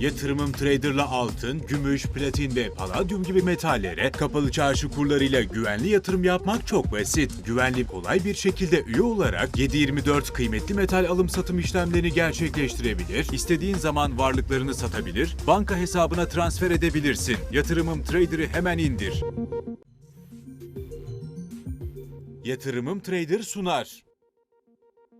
Yatırımım Trader'la altın, gümüş, platin ve paladyum gibi metallere kapalı çarşı kurlarıyla güvenli yatırım yapmak çok basit. Güvenli kolay bir şekilde üye olarak 7/24 kıymetli metal alım satım işlemlerini gerçekleştirebilir, istediğin zaman varlıklarını satabilir, banka hesabına transfer edebilirsin. Yatırımım Trader'ı hemen indir. Yatırımım Trader sunar.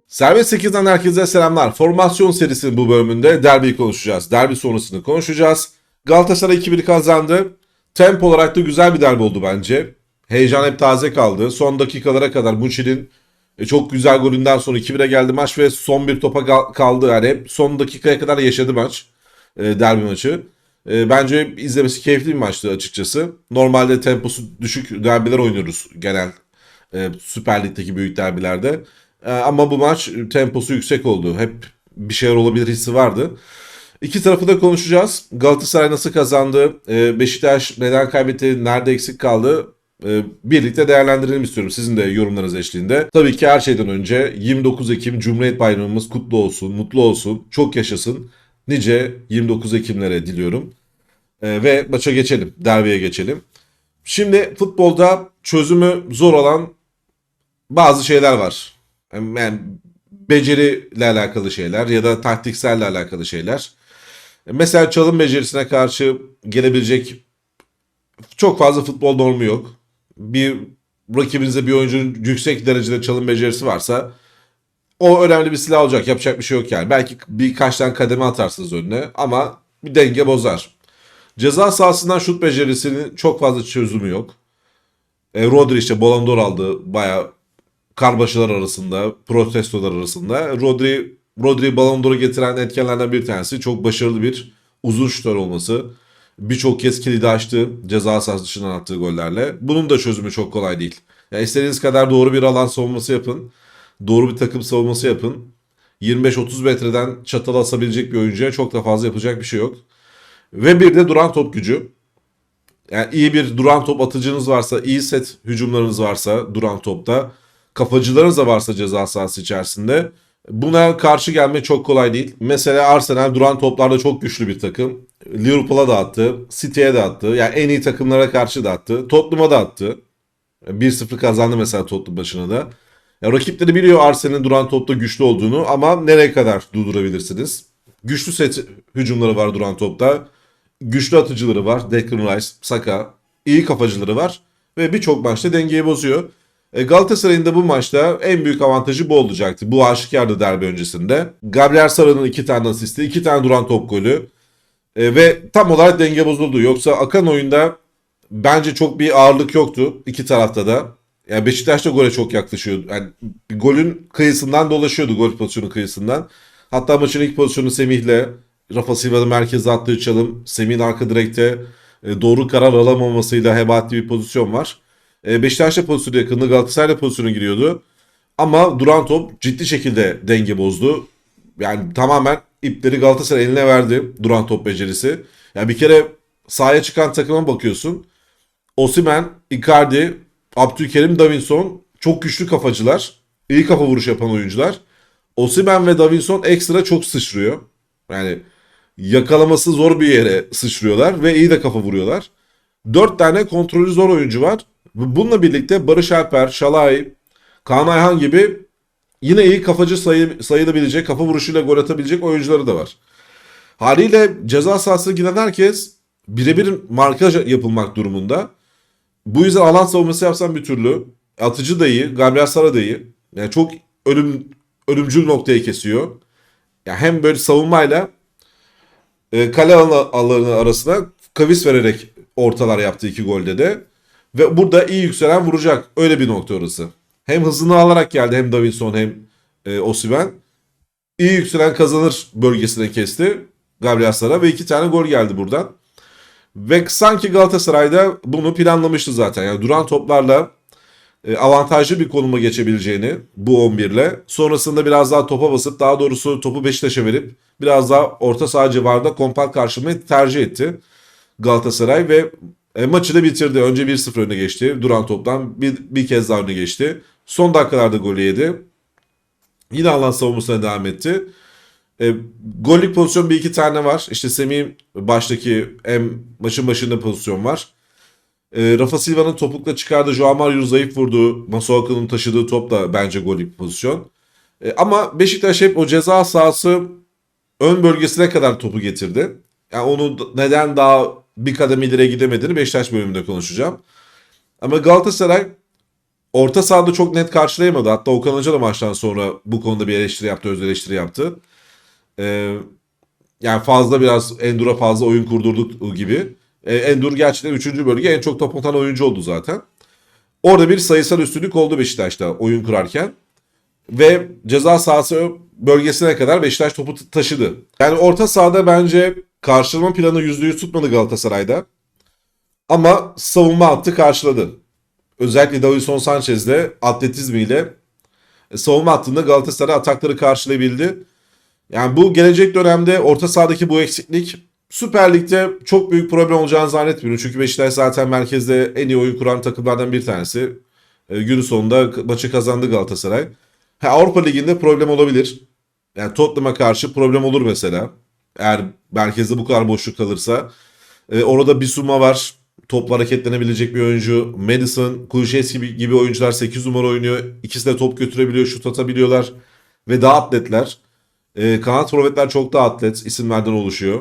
Serbest 8'den herkese selamlar. Formasyon serisinin bu bölümünde derbiyi konuşacağız. Derbi sonrasını konuşacağız. Galatasaray 2-1 kazandı. Tempo olarak da güzel bir derbi oldu bence. Heyecan hep taze kaldı. Son dakikalara kadar Muçi'nin e, çok güzel golünden sonra 2-1'e geldi maç ve son bir topa kal- kaldı. Yani hep son dakikaya kadar yaşadı maç. E, derbi maçı. E, bence izlemesi keyifli bir maçtı açıkçası. Normalde temposu düşük derbiler oynuyoruz genel Süper Lig'deki büyük derbilerde. E, ama bu maç temposu yüksek oldu. Hep bir şeyler olabilir hissi vardı. İki tarafı da konuşacağız. Galatasaray nasıl kazandı? E, Beşiktaş neden kaybetti? Nerede eksik kaldı? E, birlikte değerlendirelim istiyorum sizin de yorumlarınız eşliğinde. Tabii ki her şeyden önce 29 Ekim Cumhuriyet Bayramımız kutlu olsun, mutlu olsun, çok yaşasın. Nice 29 Ekimlere diliyorum. Ve maça geçelim, derbiye geçelim. Şimdi futbolda çözümü zor olan bazı şeyler var. Yani beceriyle alakalı şeyler ya da taktikselle alakalı şeyler. Mesela çalım becerisine karşı gelebilecek çok fazla futbol normu yok. Bir rakibinize bir oyuncunun yüksek derecede çalım becerisi varsa o önemli bir silah olacak. Yapacak bir şey yok yani. Belki birkaç tane kademe atarsınız önüne ama bir denge bozar. Ceza sahasından şut becerisinin çok fazla çözümü yok. E, Rodri işte Ballon d'Or aldı. Bayağı karmaşalar arasında, protestolar arasında. Rodri, Rodri Ballon d'Or'u getiren etkenlerden bir tanesi. Çok başarılı bir uzun şutör olması. Birçok kez kilidi açtı ceza sahası dışından attığı gollerle. Bunun da çözümü çok kolay değil. Ya istediğiniz kadar doğru bir alan savunması yapın. Doğru bir takım savunması yapın. 25-30 metreden çatal asabilecek bir oyuncuya çok da fazla yapacak bir şey yok. Ve bir de duran top gücü. Yani iyi bir duran top atıcınız varsa, iyi set hücumlarınız varsa duran topta, kafacılarınız da varsa ceza sahası içerisinde buna karşı gelme çok kolay değil. Mesela Arsenal duran toplarda çok güçlü bir takım. Liverpool'a da attı, City'ye de attı. Yani en iyi takımlara karşı da attı. Tottenham'a da attı. 1-0 kazandı mesela Tottenham başına da. Ya rakipleri biliyor Arsenal'in duran topta güçlü olduğunu ama nereye kadar durdurabilirsiniz? Güçlü set hücumları var duran topta. Güçlü atıcıları var. Declan Rice, Saka. iyi kafacıları var. Ve birçok maçta dengeyi bozuyor. E, Galatasaray'ın da bu maçta en büyük avantajı bu olacaktı. Bu aşikardı derbi öncesinde. Gabriel Sara'nın iki tane asisti, iki tane duran top golü. E, ve tam olarak denge bozuldu. Yoksa akan oyunda bence çok bir ağırlık yoktu iki tarafta da. Yani Beşiktaş da gole çok yaklaşıyordu. Yani golün kıyısından dolaşıyordu gol pozisyonu kıyısından. Hatta maçın ilk pozisyonu Semih'le Rafa Silva'nın merkeze attığı çalım. Semih'in arka direkte e, doğru karar alamamasıyla hebatli bir pozisyon var. E, Beşiktaş'ta pozisyonu yakındı. Galatasaray'da pozisyona giriyordu. Ama duran top ciddi şekilde denge bozdu. Yani tamamen ipleri Galatasaray eline verdi duran top becerisi. Yani bir kere sahaya çıkan takıma bakıyorsun. Osimhen, Icardi, Abdülkerim, Davinson çok güçlü kafacılar. İyi kafa vuruş yapan oyuncular. Osimhen ve Davinson ekstra çok sıçrıyor. Yani yakalaması zor bir yere sıçrıyorlar ve iyi de kafa vuruyorlar. Dört tane kontrolü zor oyuncu var. Bununla birlikte Barış Alper, Şalay, Kaan Ayhan gibi yine iyi kafacı sayı, sayılabilecek, kafa vuruşuyla gol atabilecek oyuncuları da var. Haliyle ceza sahasına giden herkes birebir markaj yapılmak durumunda. Bu yüzden alan savunması yapsan bir türlü. Atıcı da iyi, Gabriel Sara da iyi. Yani çok ölüm, ölümcül noktayı kesiyor. Yani hem böyle savunmayla e, kale alan- alanı arasına kavis vererek ortalar yaptı iki golde de. Ve burada iyi yükselen vuracak. Öyle bir nokta orası. Hem hızını alarak geldi hem Davinson hem e, Osimhen. İyi yükselen kazanır bölgesine kesti. Gabriel ve iki tane gol geldi buradan. Ve sanki Galatasaray'da bunu planlamıştı zaten. Yani duran toplarla e, avantajlı bir konuma geçebileceğini bu 11 ile sonrasında biraz daha topa basıp daha doğrusu topu Beşiktaş'a verip biraz daha orta saha civarında kompakt karşılamayı tercih etti Galatasaray ve e, maçı da bitirdi. Önce 1-0 öne geçti. Duran toptan bir, bir kez daha öne geçti. Son dakikalarda golü yedi. Yine alan savunmasına devam etti. E, gollük pozisyon bir iki tane var. İşte Semih'in baştaki en maçın başında pozisyon var. E, Rafa Silva'nın topukla çıkardığı Joao Mario zayıf vurduğu Masuaku'nun taşıdığı top da bence gollük pozisyon. E, ama Beşiktaş hep o ceza sahası ön bölgesine kadar topu getirdi. Yani onu neden daha bir kadem ileri gidemediğini Beşiktaş bölümünde konuşacağım. Ama Galatasaray orta sahada çok net karşılayamadı. Hatta Okan Hoca da maçtan sonra bu konuda bir eleştiri yaptı, öz eleştiri yaptı. Ee, yani fazla biraz Endur'a fazla oyun kurdurduk gibi. Ee, Endur gerçekten 3. bölge en çok top atan oyuncu oldu zaten. Orada bir sayısal üstünlük oldu Beşiktaş'ta oyun kurarken. Ve ceza sahası bölgesine kadar Beşiktaş topu taşıdı. Yani orta sahada bence karşılama planı %100 tutmadı Galatasaray'da. Ama savunma hattı karşıladı. Özellikle Davinson Sanchez'le atletizmiyle e, savunma hattında Galatasaray atakları karşılayabildi. Yani bu gelecek dönemde orta sahadaki bu eksiklik Süper Lig'de çok büyük problem olacağını zannetmiyorum. Çünkü Beşiktaş zaten merkezde en iyi oyun kuran takımlardan bir tanesi. E, günün sonunda maçı kazandı Galatasaray. Ha, Avrupa Ligi'nde problem olabilir. Yani Tottenham'a karşı problem olur mesela. Eğer merkezde bu kadar boşluk kalırsa. E, orada Bisuma var. Topla hareketlenebilecek bir oyuncu. Madison, Kulüşevski gibi, gibi oyuncular 8 numara oynuyor. İkisi de top götürebiliyor, şut atabiliyorlar. Ve daha atletler. E, kanat forvetler çok daha atlet isimlerden oluşuyor.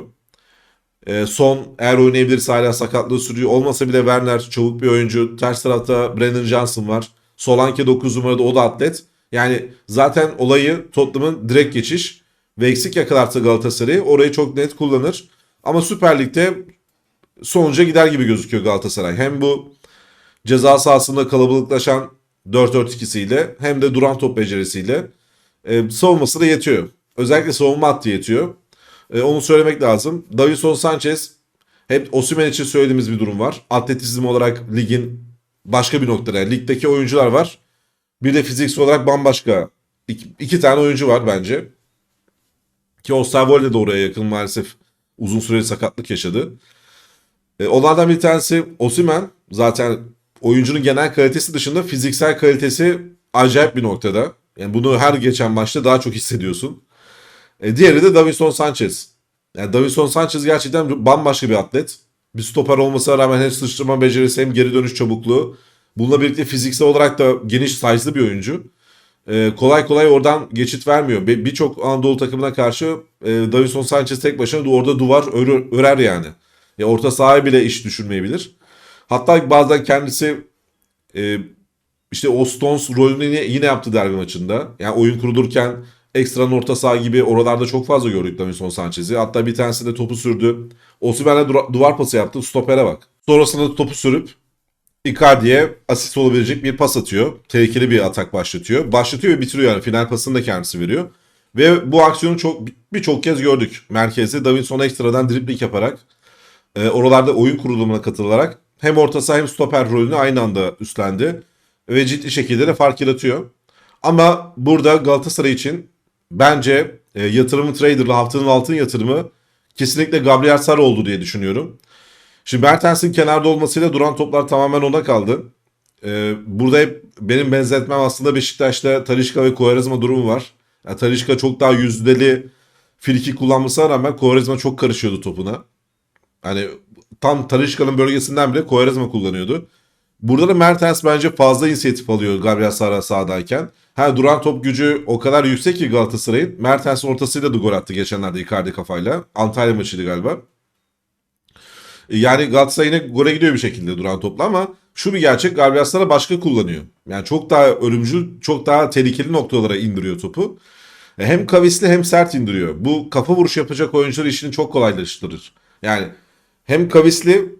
E, son eğer oynayabilirse hala sakatlığı sürüyor. Olmasa bile Werner çabuk bir oyuncu. Ters tarafta Brandon Johnson var. Solanke 9 numarada o da atlet. Yani zaten olayı Tottenham'ın direkt geçiş ve eksik yakalarsa Galatasaray'ı orayı çok net kullanır. Ama Süper Lig'de sonuca gider gibi gözüküyor Galatasaray. Hem bu ceza sahasında kalabalıklaşan 4-4-2'siyle hem de duran top becerisiyle e, savunması da yetiyor. Özellikle savunma hattı yetiyor. E, onu söylemek lazım. Davinson Sanchez hep Osimhen için söylediğimiz bir durum var. Atletizm olarak ligin başka bir noktada. Yani ligdeki oyuncular var. Bir de fiziksel olarak bambaşka iki, iki tane oyuncu var bence. Ki Osterwolde de oraya yakın maalesef uzun süreli sakatlık yaşadı. E, onlardan bir tanesi Osimhen. Zaten oyuncunun genel kalitesi dışında fiziksel kalitesi acayip bir noktada. Yani bunu her geçen maçta daha çok hissediyorsun. E, diğeri de Davinson Sanchez. Yani Davinson Sanchez gerçekten bambaşka bir atlet. Bir stoper olmasına rağmen hem sıçrama becerisi hem geri dönüş çabukluğu. Bununla birlikte fiziksel olarak da geniş size'lı bir oyuncu. E, kolay kolay oradan geçit vermiyor. Bir- Birçok Anadolu takımına karşı e, Davinson Sanchez tek başına orada duvar örür, örer yani. Ya orta sahaya bile iş düşürmeyebilir. Hatta bazen kendisi e, işte o Stones rolünü yine, yaptı derbi maçında. Yani oyun kurulurken ekstranın orta saha gibi oralarda çok fazla gördük Davinson Sanchez'i. Hatta bir tanesinde topu sürdü. Osimhen'e duvar pası yaptı. Stopere bak. Sonrasında da topu sürüp Icardi'ye asist olabilecek bir pas atıyor. Tehlikeli bir atak başlatıyor. Başlatıyor ve bitiriyor yani. Final pasını da kendisi veriyor. Ve bu aksiyonu çok birçok kez gördük. Merkezde Davinson ekstradan dribling yaparak e, oralarda oyun kurulumuna katılarak hem orta saha hem stoper rolünü aynı anda üstlendi. Ve ciddi şekilde de fark yaratıyor. Ama burada Galatasaray için bence e, yatırımı traderlı haftanın altın yatırımı kesinlikle Gabriel Sara oldu diye düşünüyorum. Şimdi Mertens'in kenarda olmasıyla duran toplar tamamen ona kaldı. E, burada hep benim benzetmem aslında Beşiktaş'ta Talişka ve Quaresma durumu var. Yani Talişka çok daha yüzdeli friki kullanmasına rağmen Quaresma çok karışıyordu topuna. Hani tam Talişka'nın bölgesinden bile Quaresma kullanıyordu. Burada da Mertens bence fazla inisiyatif alıyor Gabriel Sara sahadayken. Ha duran top gücü o kadar yüksek ki Galatasaray'ın. Mertens ortasıyla da gol attı geçenlerde Icardi kafayla. Antalya maçıydı galiba. E, Yani Galatasaray yine gole gidiyor bir şekilde duran topla ama şu bir gerçek Gabriel başka kullanıyor. Yani çok daha ölümcül, çok daha tehlikeli noktalara indiriyor topu. E, Hem kavisli hem sert indiriyor. Bu kafa vuruş yapacak oyuncular işini çok kolaylaştırır. Yani hem kavisli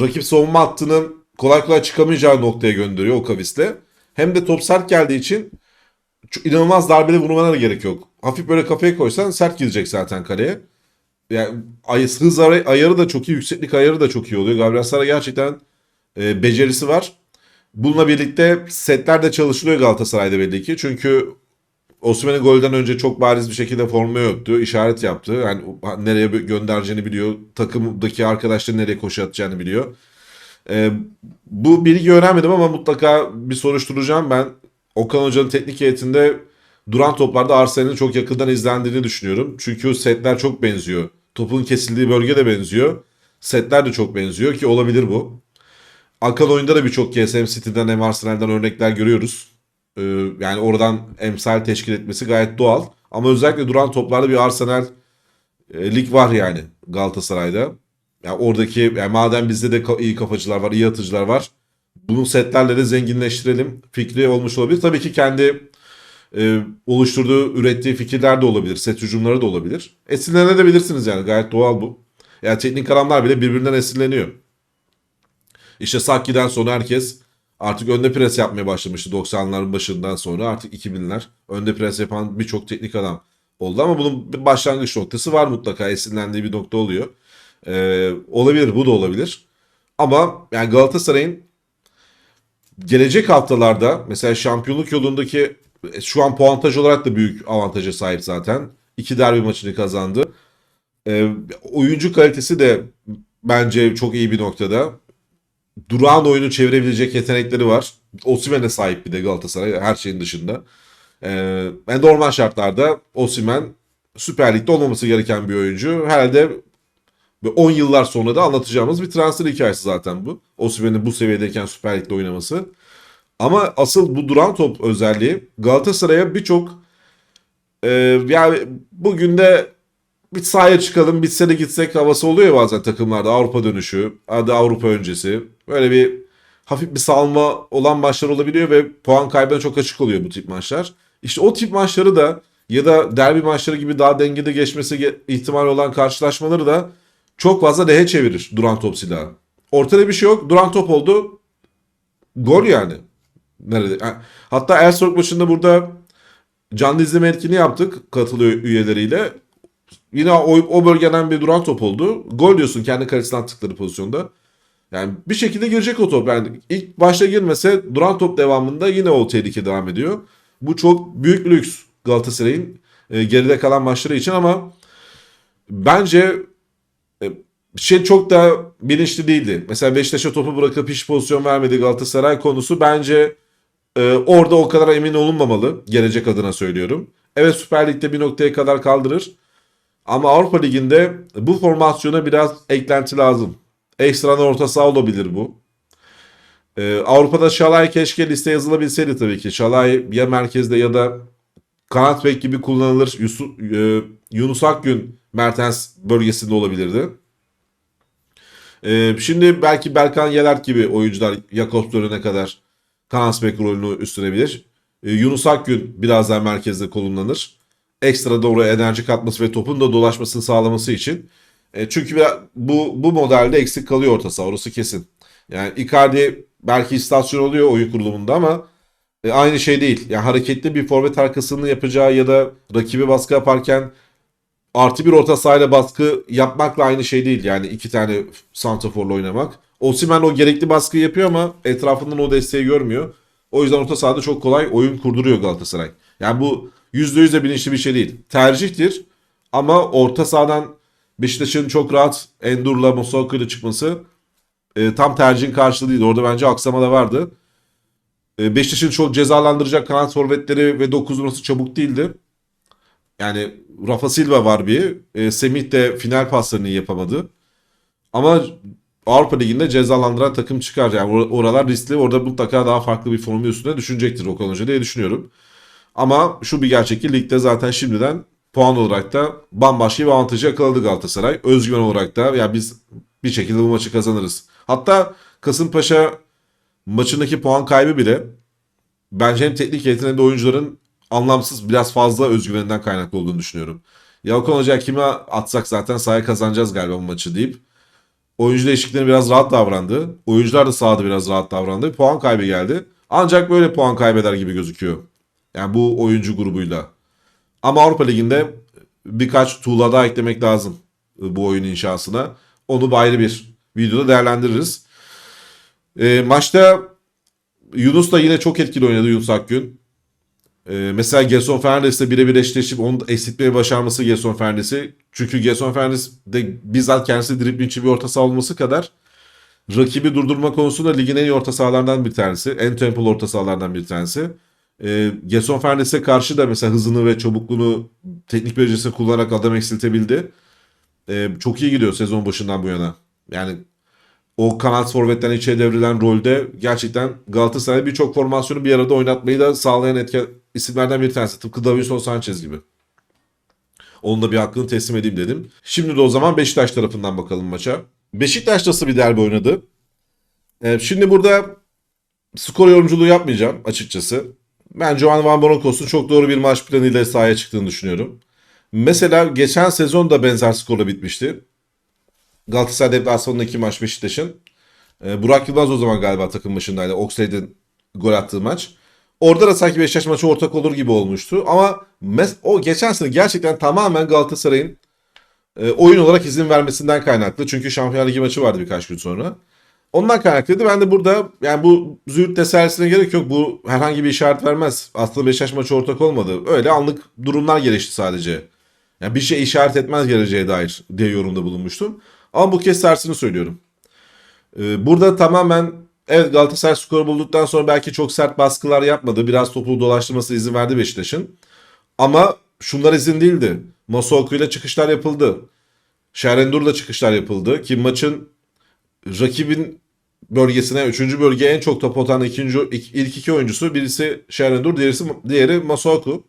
rakip savunma hattının kolay kolay çıkamayacağı noktaya gönderiyor o kavisle. Hem de top sert geldiği için inanılmaz darbeli vurmana da gerek yok. Hafif böyle kafaya koysan sert gidecek zaten kaleye. Yani hız ay- ayarı da çok iyi, yükseklik ayarı da çok iyi oluyor. Gabriel Sara gerçekten e, becerisi var. Bununla birlikte setler de çalışılıyor Galatasaray'da belli ki. Çünkü Osimhen'i golden önce çok bariz bir şekilde formaya öptü. işaret yaptı. Yani nereye göndereceğini biliyor. Takımdaki arkadaşları nereye koşu atacağını biliyor. Ee, bu bilgi öğrenmedim ama mutlaka bir soruşturacağım ben. Okan Hoca'nın teknik heyetinde duran toplarda Arsenal'in çok yakından izlendiğini düşünüyorum. Çünkü setler çok benziyor. Topun kesildiği bölge de benziyor. Setler de çok benziyor ki olabilir bu. Akan oyunda da birçok kez hem City'den hem Arsenal'den örnekler görüyoruz. Ee, yani oradan emsal teşkil etmesi gayet doğal. Ama özellikle duran toplarda bir Arsenal e, lig var yani Galatasaray'da. Yani oradaki yani madem bizde de iyi kafacılar var, iyi atıcılar var. Bunu setlerle de zenginleştirelim fikri olmuş olabilir. Tabii ki kendi e, oluşturduğu, ürettiği fikirler de olabilir. Set hücumları da olabilir. Esinlenebilirsiniz yani gayet doğal bu. Yani teknik adamlar bile birbirinden esinleniyor. İşte Sakki'den sonra herkes artık önde pres yapmaya başlamıştı 90'ların başından sonra artık 2000'ler önde pres yapan birçok teknik adam oldu ama bunun bir başlangıç noktası var mutlaka esinlendiği bir nokta oluyor. Ee, olabilir bu da olabilir. Ama yani Galatasaray'ın gelecek haftalarda mesela şampiyonluk yolundaki şu an puantaj olarak da büyük avantaja sahip zaten. İki derbi maçını kazandı. Ee, oyuncu kalitesi de bence çok iyi bir noktada. Durağan oyunu çevirebilecek yetenekleri var. Osimhen'e sahip bir de Galatasaray her şeyin dışında. Yani normal şartlarda Osimhen Süper Lig'de olmaması gereken bir oyuncu. Herhalde ve 10 yıllar sonra da anlatacağımız bir transfer hikayesi zaten bu. Osimhen'in bu seviyedeyken Süper Lig'de oynaması. Ama asıl bu duran top özelliği Galatasaray'a birçok e, yani bugün de bir sahaya çıkalım bitse de gitsek havası oluyor bazen takımlarda Avrupa dönüşü, hadi Avrupa öncesi. Böyle bir hafif bir salma olan maçlar olabiliyor ve puan kaybına çok açık oluyor bu tip maçlar. İşte o tip maçları da ya da derbi maçları gibi daha dengede geçmesi ge- ihtimali olan karşılaşmaları da çok fazla lehe çevirir duran top silahı. Ortada bir şey yok. Duran top oldu. Gol yani. Nerede? Ha- Hatta Elfsborg maçında burada canlı izleme etkinliği yaptık katılıyor üyeleriyle. Yine o, o bölgeden bir duran top oldu. Gol diyorsun kendi kalesine attıkları pozisyonda. Yani bir şekilde girecek o top. Yani ilk başta girmese duran top devamında yine o tehlike devam ediyor. Bu çok büyük lüks Galatasaray'ın e, geride kalan maçları için ama bence e, şey çok da bilinçli değildi. Mesela Beşiktaş'a topu bırakıp hiç pozisyon vermedi Galatasaray konusu bence e, orada o kadar emin olunmamalı. Gelecek adına söylüyorum. Evet Süper Lig'de bir noktaya kadar kaldırır. Ama Avrupa Ligi'nde bu formasyona biraz eklenti lazım. Ekstradan orta saha olabilir bu. Ee, Avrupa'da Şalay keşke liste yazılabilseydi tabii ki. Şalay ya merkezde ya da kanat bek gibi kullanılır. Yusuf, e, Yunus Akgün Mertens bölgesinde olabilirdi. Ee, şimdi belki Berkan Yelert gibi oyuncular Jakobs dönene kadar kanat rolünü üstlenebilir. Ee, Yunus Akgün biraz daha merkezde konumlanır ekstra da oraya enerji katması ve topun da dolaşmasını sağlaması için. E, çünkü bu bu modelde eksik kalıyor orta saha orası kesin. Yani Icardi belki istasyon oluyor oyun kurulumunda ama e, aynı şey değil. Yani hareketli bir forvet arkasını yapacağı ya da rakibi baskı yaparken artı bir orta sahayla baskı yapmakla aynı şey değil. Yani iki tane santraforla oynamak. Osimhen o gerekli baskıyı yapıyor ama etrafından o desteği görmüyor. O yüzden orta sahada çok kolay oyun kurduruyor Galatasaray. Yani bu %100 de bilinçli bir şey değil. Tercihtir ama orta sahadan Beşiktaş'ın çok rahat Endur'la Mosoka çıkması e, tam tercihin karşılığı değil. Orada bence aksama da vardı. E, Beşiktaş'ın çok cezalandıracak kanat forvetleri ve 9 numarası çabuk değildi. Yani Rafa Silva var bir. E, Semih de final paslarını yapamadı. Ama Avrupa Ligi'nde cezalandıran takım çıkar. Yani or- oralar riskli. Orada mutlaka daha farklı bir formu üstüne düşünecektir Okan Hoca diye düşünüyorum. Ama şu bir gerçek ki ligde zaten şimdiden puan olarak da bambaşka bir avantajı yakaladı Galatasaray. Özgüven olarak da ya biz bir şekilde bu maçı kazanırız. Hatta Kasımpaşa maçındaki puan kaybı bile bence hem teknik heyetin hem de oyuncuların anlamsız biraz fazla özgüveninden kaynaklı olduğunu düşünüyorum. Ya Okan Hoca kime atsak zaten sahaya kazanacağız galiba bu maçı deyip oyuncu değişikliklerine biraz rahat davrandı. Oyuncular da sahada biraz rahat davrandı. Puan kaybı geldi. Ancak böyle puan kaybeder gibi gözüküyor. Yani bu oyuncu grubuyla. Ama Avrupa Ligi'nde birkaç tuğla daha eklemek lazım bu oyun inşasına. Onu ayrı bir videoda değerlendiririz. E, maçta Yunus da yine çok etkili oynadı Yunus Akgün. E, mesela Gerson Fernandes'le birebir eşleşip onu da esitmeye başarması Gerson Fernandes'i. Çünkü Gerson Fernandes de bizzat kendisi driblingçi bir orta saha olması kadar rakibi durdurma konusunda ligin en iyi orta sahalardan bir tanesi. En tempolu orta sahalardan bir tanesi. E, Gerson Fernandes'e karşı da mesela hızını ve çabukluğunu teknik becerisini kullanarak adam eksiltebildi. E, çok iyi gidiyor sezon başından bu yana. Yani o kanat forvetten içe devrilen rolde gerçekten Galatasaray birçok formasyonu bir arada oynatmayı da sağlayan etken isimlerden bir tanesi. Tıpkı Davinson Sanchez gibi. Onun da bir hakkını teslim edeyim dedim. Şimdi de o zaman Beşiktaş tarafından bakalım maça. Beşiktaş nasıl bir derbi oynadı? Ee, şimdi burada skor yorumculuğu yapmayacağım açıkçası. Ben Joan Van Bronckhorst'un çok doğru bir maç planıyla sahaya çıktığını düşünüyorum. Mesela geçen sezon da benzer skorla bitmişti. Galatasaray deplasmanındaki maç Beşiktaş'ın. Ee, Burak Yılmaz o zaman galiba takım başındaydı. Oxlade'in gol attığı maç. Orada da sanki Beşiktaş maçı ortak olur gibi olmuştu. Ama o geçen sene gerçekten tamamen Galatasaray'ın e, oyun olarak izin vermesinden kaynaklı. Çünkü Şampiyonlar Ligi maçı vardı birkaç gün sonra. Ondan kaynaklıydı. Ben de burada yani bu züğürt tesellisine gerek yok. Bu herhangi bir işaret vermez. Aslında Beşiktaş maçı ortak olmadı. Öyle anlık durumlar gelişti sadece. Yani bir şey işaret etmez geleceğe dair diye yorumda bulunmuştum. Ama bu kez tersini söylüyorum. Ee, burada tamamen evet Galatasaray skoru bulduktan sonra belki çok sert baskılar yapmadı. Biraz topu dolaştırması izin verdi Beşiktaş'ın. Ama şunlar izin değildi. Masuaku ile çıkışlar yapıldı. Şerendur'la çıkışlar yapıldı. Ki maçın rakibin bölgesine, üçüncü bölgeye en çok top atan ikinci, ilk iki oyuncusu birisi Şerendur, diğerisi, diğeri Masuaku.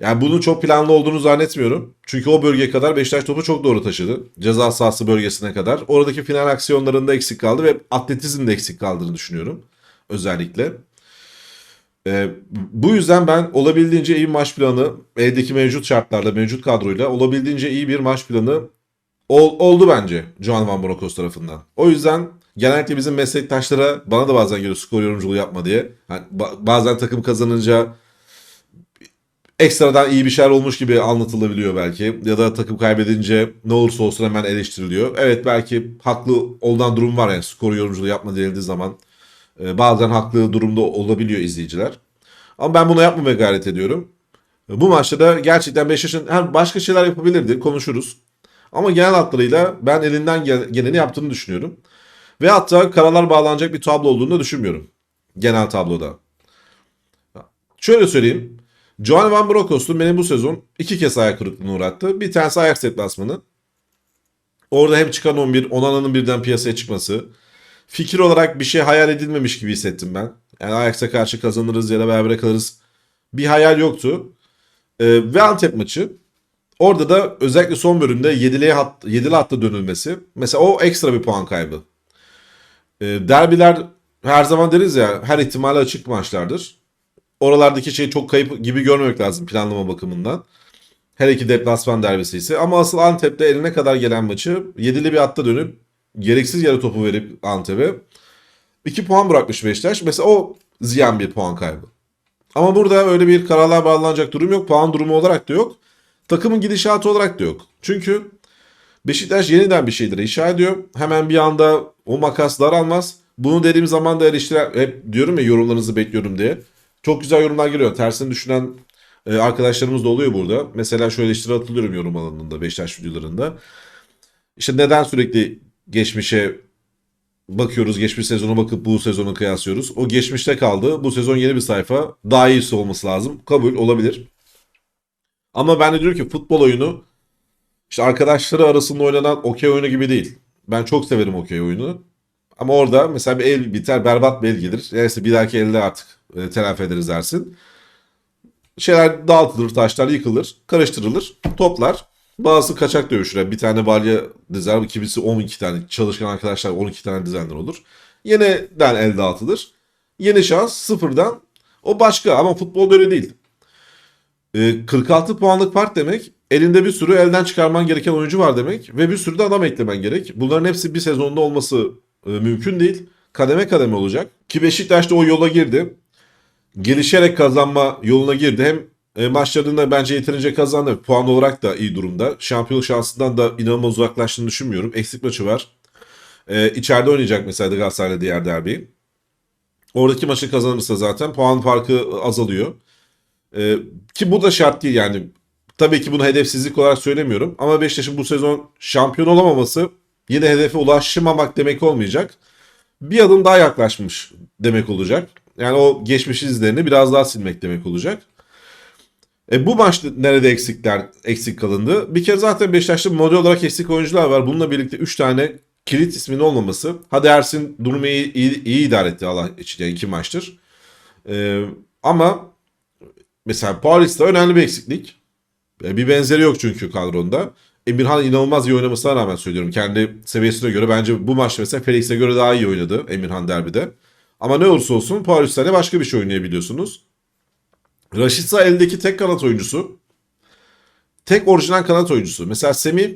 Yani bunun çok planlı olduğunu zannetmiyorum. Çünkü o bölgeye kadar Beşiktaş topu çok doğru taşıdı. Ceza sahası bölgesine kadar. Oradaki final aksiyonlarında eksik kaldı ve atletizmde eksik kaldığını düşünüyorum. Özellikle. Ee, bu yüzden ben olabildiğince iyi maç planı, eldeki mevcut şartlarla, mevcut kadroyla olabildiğince iyi bir maç planı ol- oldu bence Joan Van Bronckhorst tarafından. O yüzden genellikle bizim meslektaşlara bana da bazen geliyor skor yorumculuğu yapma diye. Yani ba- bazen takım kazanınca ekstradan iyi bir şeyler olmuş gibi anlatılabiliyor belki. Ya da takım kaybedince ne olursa olsun hemen eleştiriliyor. Evet belki haklı olan durum var yani skor yorumculuğu yapma denildiği zaman. e, bazen haklı durumda olabiliyor izleyiciler. Ama ben bunu yapmamaya gayret ediyorum. Bu maçta da gerçekten Beşiktaş'ın hem başka şeyler yapabilirdi konuşuruz. Ama genel hatlarıyla ben elinden gel- geleni yaptığını düşünüyorum. Ve hatta karalar bağlanacak bir tablo olduğunu da düşünmüyorum. Genel tabloda. Şöyle söyleyeyim. Johan Van Bronckhorst'un beni bu sezon iki kez ayak kırıklığına uğrattı. Bir tanesi Ajax deplasmanı. Orada hem çıkan 11, Onana'nın birden piyasaya çıkması. Fikir olarak bir şey hayal edilmemiş gibi hissettim ben. Yani Ajax'a karşı kazanırız ya da berabere kalırız. Bir hayal yoktu. Ee, ve Antep maçı. Orada da özellikle son bölümde 7'li hat, 7'li hatta dönülmesi. Mesela o ekstra bir puan kaybı. Ee, derbiler her zaman deriz ya her ihtimale açık maçlardır. Oralardaki şeyi çok kayıp gibi görmemek lazım planlama bakımından. Her iki deplasman derbisi ise. Ama asıl Antep'te eline kadar gelen maçı 7'li bir hatta dönüp gereksiz yere topu verip Antep'e 2 puan bırakmış Beşiktaş. Mesela o ziyan bir puan kaybı. Ama burada öyle bir kararlar bağlanacak durum yok. Puan durumu olarak da yok. Takımın gidişatı olarak da yok. Çünkü Beşiktaş yeniden bir şeydir inşa ediyor. Hemen bir anda o makas daralmaz. Bunu dediğim zaman da eleştiri hep diyorum ya yorumlarınızı bekliyorum diye. Çok güzel yorumlar geliyor. Tersini düşünen e, arkadaşlarımız da oluyor burada. Mesela şu eleştiri atılıyorum yorum alanında Beşiktaş videolarında. İşte neden sürekli geçmişe bakıyoruz. Geçmiş sezona bakıp bu sezonu kıyaslıyoruz. O geçmişte kaldı. Bu sezon yeni bir sayfa. Daha iyisi olması lazım. Kabul olabilir. Ama ben de diyorum ki futbol oyunu işte arkadaşları arasında oynanan okey oyunu gibi değil. Ben çok severim okey oyunu. Ama orada mesela bir el biter berbat bir el gelir. Neyse bir dahaki elde artık e, telafi ederiz dersin. Şeyler dağıtılır, taşlar yıkılır, karıştırılır, toplar. Bazısı kaçak dövüşür. Bir tane balya dizer, kimisi 12 tane çalışkan arkadaşlar 12 tane dizenler olur. Yeniden el dağıtılır. Yeni şans sıfırdan o başka ama futbolda öyle değil. E, 46 puanlık fark demek elinde bir sürü elden çıkarman gereken oyuncu var demek ve bir sürü de adam eklemen gerek. Bunların hepsi bir sezonda olması e, mümkün değil. Kademe kademe olacak. Ki Beşiktaş da o yola girdi. Gelişerek kazanma yoluna girdi. Hem e, maçlarında bence yeterince kazandı. Puan olarak da iyi durumda. Şampiyon şansından da inanılmaz uzaklaştığını düşünmüyorum. Eksik maçı var. E, içeride oynayacak mesela Galatasaray'la diğer derbi. Oradaki maçı kazanırsa zaten puan farkı azalıyor. E, ki bu da şart değil yani. Tabii ki bunu hedefsizlik olarak söylemiyorum. Ama Beşiktaş'ın bu sezon şampiyon olamaması yine hedefe ulaşamamak demek olmayacak. Bir adım daha yaklaşmış demek olacak. Yani o geçmiş izlerini biraz daha silmek demek olacak. E bu maçta nerede eksikler eksik kalındı? Bir kere zaten Beşiktaş'ta model olarak eksik oyuncular var. Bununla birlikte 3 tane kilit isminin olmaması. Hadi Ersin durumu iyi, iyi, iyi idare etti Allah için yani iki maçtır. E, ama mesela Paris'te önemli bir eksiklik. E, bir benzeri yok çünkü kadronda. Emirhan inanılmaz iyi oynamasına rağmen söylüyorum. Kendi seviyesine göre bence bu maçta mesela Felix'e göre daha iyi oynadı Emirhan derbide. Ama ne olursa olsun Paris'te başka bir şey oynayabiliyorsunuz. Raşitsa eldeki tek kanat oyuncusu. Tek orijinal kanat oyuncusu. Mesela Semih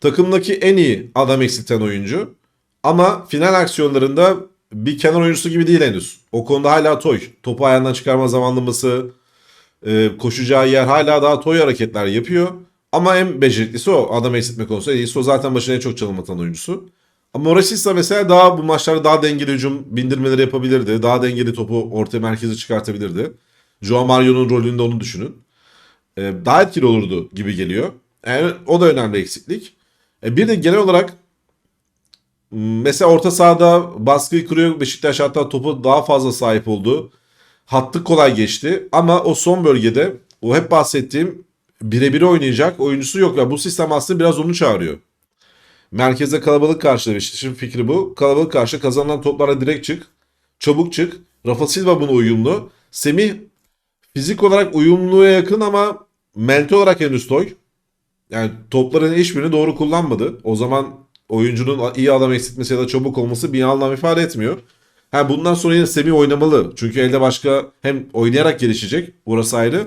takımdaki en iyi adam eksilten oyuncu. Ama final aksiyonlarında bir kenar oyuncusu gibi değil henüz. O konuda hala toy. Topu ayağından çıkarma zamanlaması, e, koşacağı yer hala daha toy hareketler yapıyor. Ama en beceriklisi o. Adam eksiltme konusunda. En iyisi o zaten başına en çok çalım atan oyuncusu. Ama Rashica mesela daha bu maçlarda daha dengeli hücum bindirmeleri yapabilirdi. Daha dengeli topu orta merkeze çıkartabilirdi. Joao Mario'nun rolünde onu düşünün. Ee, daha etkili olurdu gibi geliyor. Yani o da önemli eksiklik. E, bir de genel olarak mesela orta sahada baskıyı kuruyor Beşiktaş hatta topu daha fazla sahip oldu. Hattı kolay geçti ama o son bölgede o hep bahsettiğim birebir oynayacak oyuncusu yok. Ya bu sistem aslında biraz onu çağırıyor. Merkeze kalabalık karşı Beşiktaş'ın fikri bu. Kalabalık karşı kazanılan toplara direkt çık. Çabuk çık. Rafa Silva buna uyumlu. Semih fizik olarak uyumluya yakın ama mental olarak henüz toy. Yani topların hiçbirini doğru kullanmadı. O zaman oyuncunun iyi adam eksiltmesi ya da çabuk olması bir anlam ifade etmiyor. Ha bundan sonra yine Semih oynamalı. Çünkü elde başka hem oynayarak gelişecek. Orası ayrı.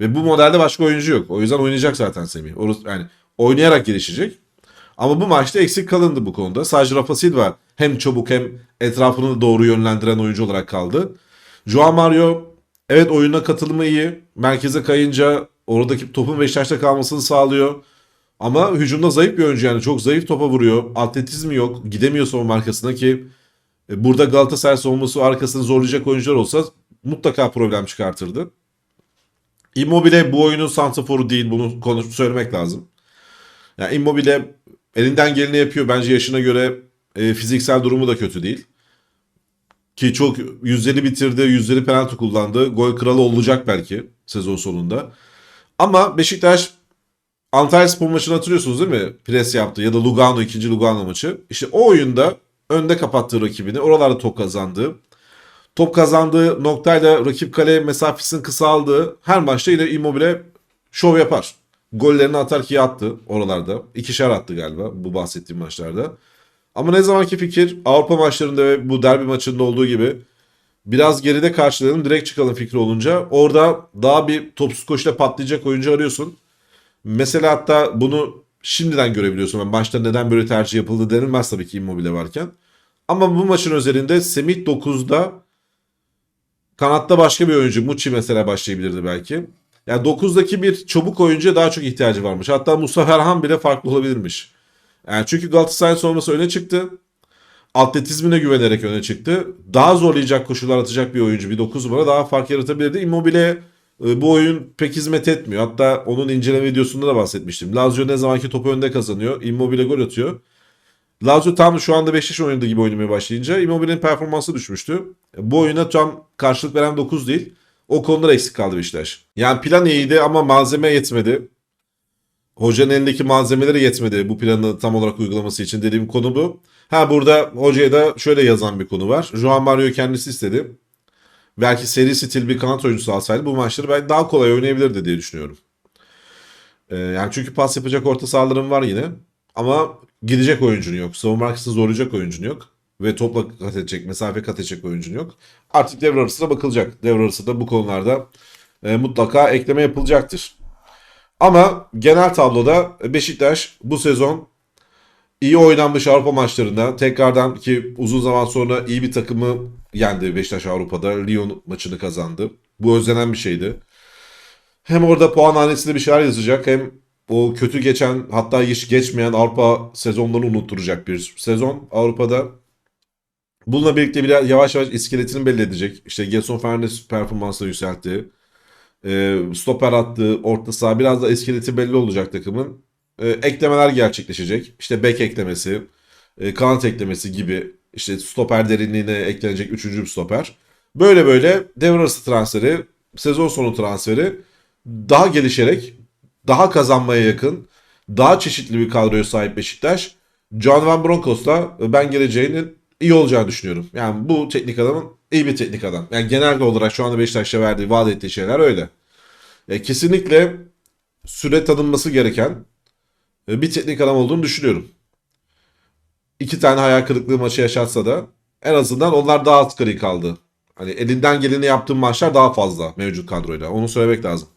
Ve bu modelde başka oyuncu yok. O yüzden oynayacak zaten Semih. Orası, yani oynayarak gelişecek. Ama bu maçta eksik kalındı bu konuda. Sadece Rafa Silva hem çabuk hem etrafını doğru yönlendiren oyuncu olarak kaldı. Joao Mario evet oyuna katılımı iyi. Merkeze kayınca oradaki topun Beşiktaş'ta kalmasını sağlıyor. Ama hücumda zayıf bir oyuncu yani çok zayıf topa vuruyor. Atletizmi yok. Gidemiyor savunma arkasına ki e, burada Galatasaray savunması arkasını zorlayacak oyuncular olsa mutlaka problem çıkartırdı. Immobile bu oyunun santraforu değil bunu konuş söylemek lazım. Yani Immobile elinden geleni yapıyor. Bence yaşına göre e, fiziksel durumu da kötü değil. Ki çok yüzdeli bitirdi, yüzdeli penaltı kullandı. Gol kralı olacak belki sezon sonunda. Ama Beşiktaş Antalya Spor maçını hatırlıyorsunuz değil mi? Pres yaptı ya da Lugano ikinci Lugano maçı. İşte o oyunda önde kapattığı rakibini. Oralarda top kazandı. Top kazandığı noktayla rakip kale mesafesini kısaldığı her maçta yine Immobile şov yapar. Gollerini atar ki attı oralarda. İkişer attı galiba bu bahsettiğim maçlarda. Ama ne zamanki fikir Avrupa maçlarında ve bu derbi maçında olduğu gibi biraz geride karşılayalım direkt çıkalım fikri olunca orada daha bir topsuz koşuyla patlayacak oyuncu arıyorsun. Mesela hatta bunu şimdiden görebiliyorsun. Yani maçta neden böyle tercih yapıldı denilmez tabii ki Immobile varken. Ama bu maçın özelinde Semih 9'da kanatta başka bir oyuncu Muçi mesela başlayabilirdi belki. Yani 9'daki bir çabuk oyuncuya daha çok ihtiyacı varmış. Hatta Musa Erhan bile farklı olabilirmiş. Yani çünkü Galatasaray sonrası öne çıktı. Atletizmine güvenerek öne çıktı. Daha zorlayacak koşular atacak bir oyuncu. Bir 9 numara daha fark yaratabilirdi. Immobile e, bu oyun pek hizmet etmiyor. Hatta onun inceleme videosunda da bahsetmiştim. Lazio ne zamanki topu önde kazanıyor. Immobile gol atıyor. Lazio tam şu anda Beşiktaş oynadığı gibi oynamaya başlayınca Immobile'nin performansı düşmüştü. Bu oyuna tam karşılık veren 9 değil. O konuda eksik kaldı Beşiktaş. Yani plan iyiydi ama malzeme yetmedi. Hocanın elindeki malzemeleri yetmedi bu planı tam olarak uygulaması için dediğim konu bu. Ha burada hocaya da şöyle yazan bir konu var. Joao Mario kendisi istedi. Belki seri stil bir kanat oyuncusu alsaydı bu maçları belki daha kolay oynayabilirdi diye düşünüyorum. Ee, yani çünkü pas yapacak orta sahalarım var yine. Ama gidecek oyuncun yok. Savunma arkasını zorlayacak oyuncun yok. Ve topla kat edecek, mesafe kat edecek oyuncun yok. Artık devre arasında bakılacak. Devre arasında bu konularda e, mutlaka ekleme yapılacaktır. Ama genel tabloda Beşiktaş bu sezon iyi oynanmış Avrupa maçlarında tekrardan ki uzun zaman sonra iyi bir takımı yendi Beşiktaş Avrupa'da. Lyon maçını kazandı. Bu özlenen bir şeydi. Hem orada puan hanesinde bir şeyler yazacak hem o kötü geçen hatta hiç geçmeyen Avrupa sezonlarını unutturacak bir sezon Avrupa'da. Bununla birlikte biraz yavaş yavaş iskeletini belli edecek. İşte Gerson Fernandes performansını yükseltti. E, stoper attı, orta saha biraz da iskeleti belli olacak takımın. E, eklemeler gerçekleşecek. İşte bek eklemesi, e, kanat eklemesi gibi. İşte stoper derinliğine eklenecek üçüncü bir stoper. Böyle böyle devre arası transferi, sezon sonu transferi daha gelişerek, daha kazanmaya yakın, daha çeşitli bir kadroya sahip Beşiktaş. John Van Bronckhorst'la ben geleceğinin iyi olacağını düşünüyorum. Yani bu teknik adamın iyi bir teknik adam. Yani genel olarak şu anda Beşiktaş'a verdiği, vaat ettiği şeyler öyle. E, kesinlikle süre tanınması gereken e, bir teknik adam olduğunu düşünüyorum. İki tane hayal kırıklığı maçı yaşatsa da en azından onlar daha az kaldı. Hani elinden geleni yaptığı maçlar daha fazla mevcut kadroyla. Onu söylemek lazım.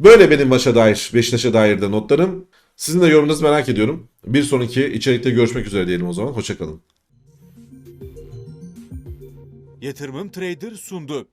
Böyle benim maça dair, Beşiktaş'a dair de notlarım. Sizin de yorumunuzu merak ediyorum. Bir sonraki içerikte görüşmek üzere diyelim o zaman. Hoşçakalın. Yatırımım Trader sundu.